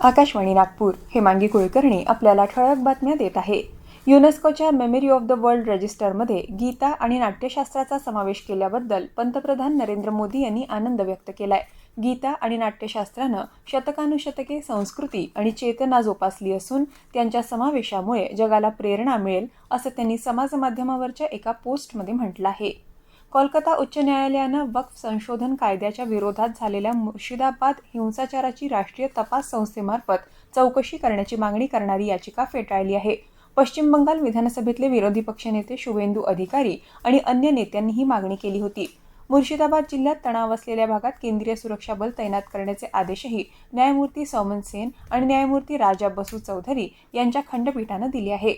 आकाशवाणी नागपूर हेमांगी कुलकर्णी आपल्याला ठळक बातम्या देत आहे. युनेस्कोच्या मेमरी ऑफ द वर्ल्ड रजिस्टरमध्ये गीता आणि नाट्यशास्त्राचा समावेश केल्याबद्दल पंतप्रधान नरेंद्र मोदी यांनी आनंद व्यक्त केलाय. गीता आणि नाट्यशास्त्रानं शतकानुशतके संस्कृती आणि चेतना जोपासली असून त्यांच्या समावेशामुळे जगाला प्रेरणा मिळेल असं त्यांनी समाजमाध्यमावरच्या एका पोस्टमध्ये म्हटलं आहे. कोलकाता उच्च न्यायालयानं वक्फ संशोधन कायद्याच्या विरोधात झालेल्या मुर्शिदाबाद हिंसाचाराची राष्ट्रीय तपास संस्थेमार्फत चौकशी करण्याची मागणी करणारी याचिका फेटाळली आहे. पश्चिम बंगाल विधानसभेतले विरोधी पक्षनेते शुभेंदू अधिकारी आणि अन्य नेत्यांनी ही मागणी केली होती. मुर्शिदाबाद जिल्ह्यात तणाव असलेल्या भागात केंद्रीय सुरक्षा बल तैनात करण्याचे आदेशही न्यायमूर्ती सौमन सेन आणि न्यायमूर्ती राजा बसू चौधरी यांच्या खंडपीठानं दिले आहे.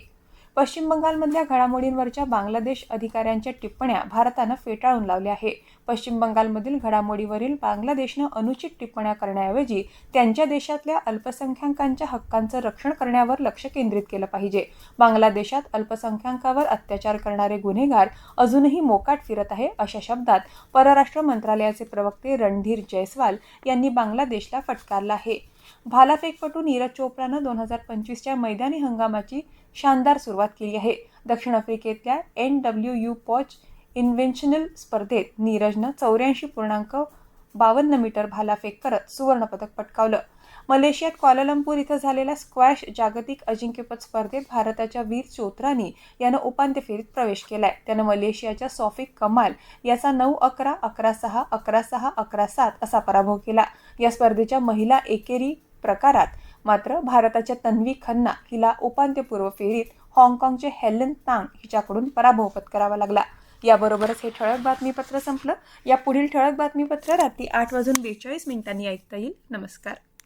पश्चिम बंगालमधल्या घडामोडींवरच्या बांगलादेश अधिकाऱ्यांच्या टिप्पण्या भारतानं फेटाळून लावल्या आहे पश्चिम बंगालमधील घडामोडीवरील बांगलादेशनं अनुचित टिप्पण्या करण्याऐवजी त्यांच्या देशातल्या अल्पसंख्याकांच्या हक्कांचं रक्षण करण्यावर लक्ष केंद्रित केलं पाहिजे. बांगलादेशात अल्पसंख्याकावर अत्याचार करणारे गुन्हेगार अजूनही मोकाट फिरत आहे अशा शब्दात परराष्ट्र मंत्रालयाचे प्रवक्ते रणधीर जयस्वाल यांनी बांगलादेशला फटकारला आहे. भालाफेकपटू नीरज चोप्रानं दोन हजार पंचवीसच्या मैदानी हंगामाची शानदार सुरुवात केली आहे. दक्षिण आफ्रिकेतल्या N W U Potch invitational स्पर्धेत नीरजनं चौऱ्याऐंशी पूर्णांक बावन्न मीटर भालाफेक करत सुवर्णपदक पटकावलं. मलेशियात क्वालालंपूर इथं झालेल्या स्क्वॅश जागतिक अजिंक्यपद स्पर्धेत भारताच्या वीर चोत्रानी यानं उपांत्य फेरीत प्रवेश केलाय. त्यानं मलेशियाच्या सॉफिक कमाल याचा नऊ अकरा अकरा सहा अकरा सहा अकरा सात असा पराभव केला. या स्पर्धेच्या महिला एकेरी प्रकारात मात्र भारताच्या तन्वी खन्ना हिला उपांत्यपूर्व फेरीत हाँगकाँगचे हेलन तांग हिच्याकडून पराभव पत्करावा लागला. याबरोबरच हे ठळक बातमीपत्र संपलं. या पुढील ठळक बातमीपत्र रात्री आठ वाजून बेचाळीस मिनिटांनी ऐकता येईल. नमस्कार.